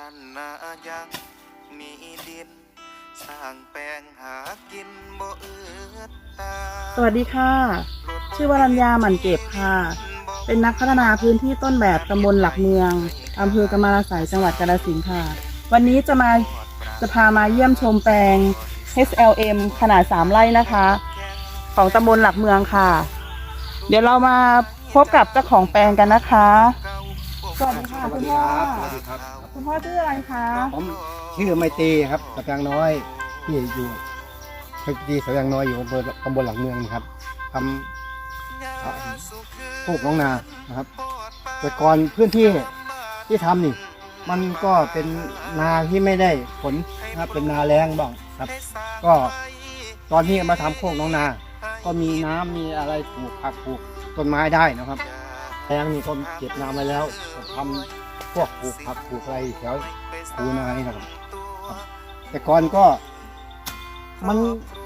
านนายังมีดิน สร้างแปลงหากินบ่เอือดตาสวัสดีค่ะ ชื่อวรัญญาหมั่นเก็บค่ะ เป็นนักพัฒนาพื้นที่ต้นแบบตำบลหลักเมืองอำเภอกำมะลาสายจังหวัดกาฬสินธุ์ค่ะ วันนี้จะมาจะพามาเยี่ยมชมแปลง HLM ขนาด 3 ไร่นะคะ ของตำบลหลักเมืองค่ะ เดี๋ยวเรามาพบกับเจ้าของแปลงกันนะคะ สวัสดีค่ะ คุณพ่อ สวัสดีครับ คุณพ่อชื่ออะไรคะ ผมชื่อไมตรีครับตะแยางน้อยที่อยู่พื้นที่สะแยางน้อยอยู่อำเภอตำบลหลังเมืองนะครับทำปลูกน้องนานะครับ แต่ก่อนพื้นที่ที่ทำนี่ มันก็เป็นนาที่ไม่ได้ผลนะครับเป็นนาแรงบ้างครับ ก็ตอนที่มาทำโคกน้องนา ก็มีน้ำมีอะไรปลูกผักปลูกต้นไม้ได้นะครับ แปลงนี่ก็เก็บน้ำไว้แล้วทำพวกปลูกผักปลูกอะไรแถวคูนานี่นะครับแต่ก่อนก็มัน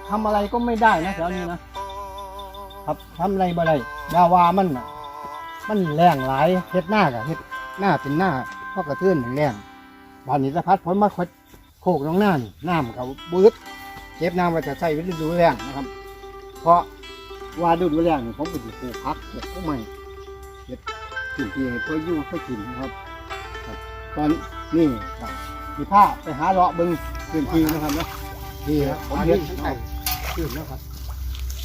ทำอะไรก็ไม่ได้นะแถวนี้นะครับทำอะไรบ่ได้ดาวามันน่ะมันแรงหลายเฮ็ดหน้ากับเฮ็ดหน้าเป็นหน้าพ่อกระเทือนแรงบานนี้สะพัดผลมาคดโคกน้องหน้านี่น้ำเขาบืดเก็บน้ำไว้จะใส่ไว้ฤดูแรงนะครับ เพราะว่าฤดูแรงนี่ผมก็จะปลูกผักเก็บก็ไม่ บกินที่ให้พ่ออยู่พ่อกินนะครับครับ ตอนนี้ครับมีผ้าไปหาเลาะเบิ้งพื้นที่นะครับเนาะที่ครับผมเห็นตั้งแต่ขึ้นแล้วครับ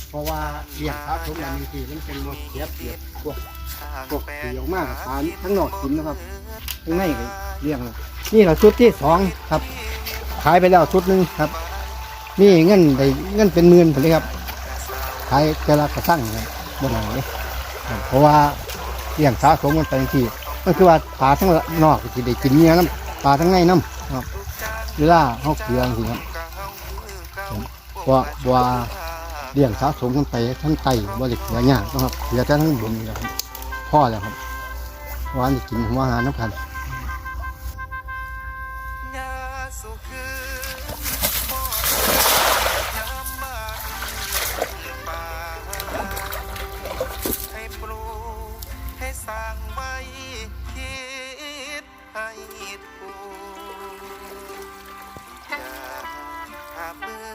เพราะว่าเลี้ยงพระทุกอย่างมีที่มันเป็นรถเสียเปรียบพวกพวกสีออกมากทานทั้งนอกกินนะครับทั้งในก็เลี้ยงเลยนี่เราชุดที่สองครับ ขายไปแล้วชุดหนึ่งครับ นี่เงินได้เงินเป็นหมื่นเลยครับขายเจละกระสั่งครับบนหลังเลยเพราะว่า เลี้ยงสะสมมันไปทีมันคือว่าปลาทั้งนอกที่ได้กินเนี่ยน้ำปลาทั้งในน้ำครับเวลาเขาเกลือสิครับเพราว่าเลี้ยงสะสมกันไปทั้งไตบริเกลือยากนะครับเหลือแต่ทั้งบุญนะครับพ่อแล้วครับวานจะกินหัวอาหารน้ำกันให้ปลูก ให้สร้างไว้คิดให้ถูกอย่าหามือ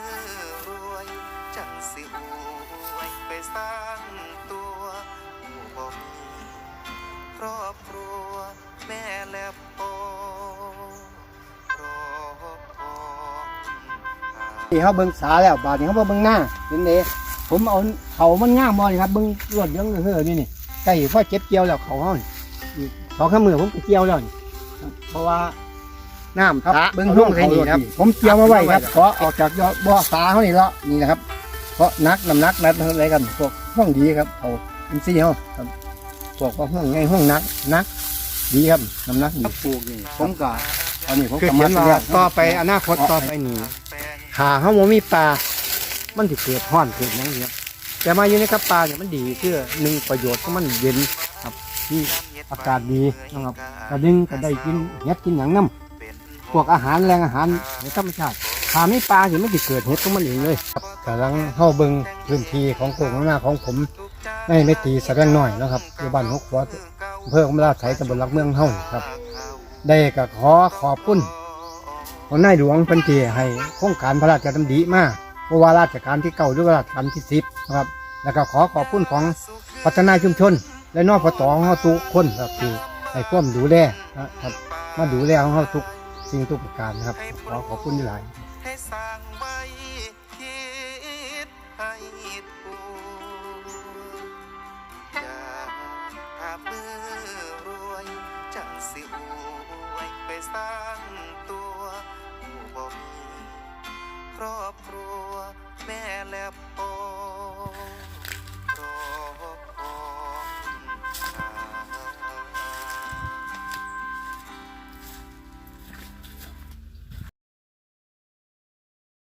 รวยจังสิอวยไปสร้างตัวผู้บ่มีครอบครัวแม่และพ่อรอพ่อี่เขาเบิ้งสาแล้วบาดนี้เขาเบิ้งหน้าเห็นเด้ผมเอาเขามันง่ามบอลครับเบิ้งรวดเยังเฮือนี่นี่ ใกล้พ่อเจ็บเกี่ยวแล้วเขาเขานี่อีกสองข้ามมือผมก็เกี่ยวแล้วนี่ครับเพราะว่าน้ำครับสระเบิ้งห้องไทยนี่ครับ ผมเกี่ยวมาไว้ครับขอออกจากยอดบ่อสาเขานี่แล้วนี่นะครับ เพราะนักน้ำหนักนัดอะไรกันพวกห้องดีครับเขาอินซี่เขาครับพวกว่าห้องไงห้องนักนักดีครับน้ำหนักดีปลูกนี่ผมก็ตอนนี้ผมคือก็เขีมายนว่าเรียกต่อไปอนาคตต่อไปนี่แปลงหาเฮาบ่มีปลามันสิเกิดห้อนเกิดหยังเนี่ย แต่มาอยู่ในกับปลาเนี่ยมันดีคือหนึ่งประโยชน์ของมันเย็นครับที่อากาศดีนะครับกระดึงก็ได้กินเห็ดกินหยังน้ำพวกอาหารแรงอาหารในธรรมชาติถ้าไม่ปลาสิมันสิเกิดเห็ดของมันเองเลยกำลังเฮาเบิงพื้นที่ของโคกหน้าของผมในเมตรีแสดงน้อยนะครับอยู่บ้านหกหัวอำเภอกำมะลาไสตำบลหลักเมืองเฮาครับ ได้ก็ขอขอบคุณของนายหลวงพันเทีให้โครงการพระราชดำริมาเพราะว่าราชการที่เก้าหรือว่าราชการที่สิบนะครับ แล้วก็ขอขอบคุณของพัฒนาชุมชน และนอกพอตของเฮาทุกคนครับที่ให้ความดูแลนะครับมาดูแลของเฮาทุกสิ่งทุกประการนะครับ ขอขอบคุณหลายครอบครัวแม่และ